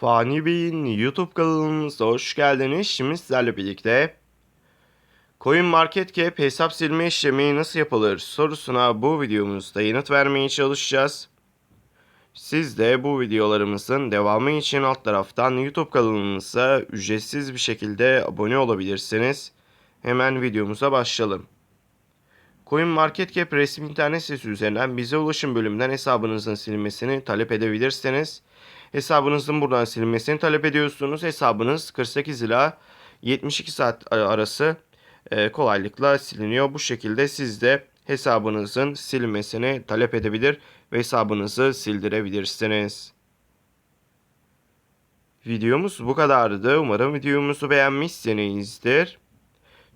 Fani Bey'in YouTube kanalımıza hoş geldiniz. Şimdi sizlerle birlikte Coin Market hesap silme işlemi nasıl yapılır sorusuna bu videomuzda yanıt vermeye çalışacağız. Siz de bu videolarımızın devamı için alt taraftan YouTube kanalımıza ücretsiz bir şekilde abone olabilirsiniz. Hemen videomuza başlayalım. Coin Market Cap resmi internet sitesi üzerinden bize ulaşım bölümünden hesabınızın silinmesini talep edebilirsiniz. Hesabınızın buradan silinmesini talep ediyorsunuz. Hesabınız 48 ila 72 saat arası e, kolaylıkla siliniyor. Bu şekilde siz de hesabınızın silinmesini talep edebilir ve hesabınızı sildirebilirsiniz. Videomuz bu kadardı. Umarım videomuzu beğenmişsinizdir.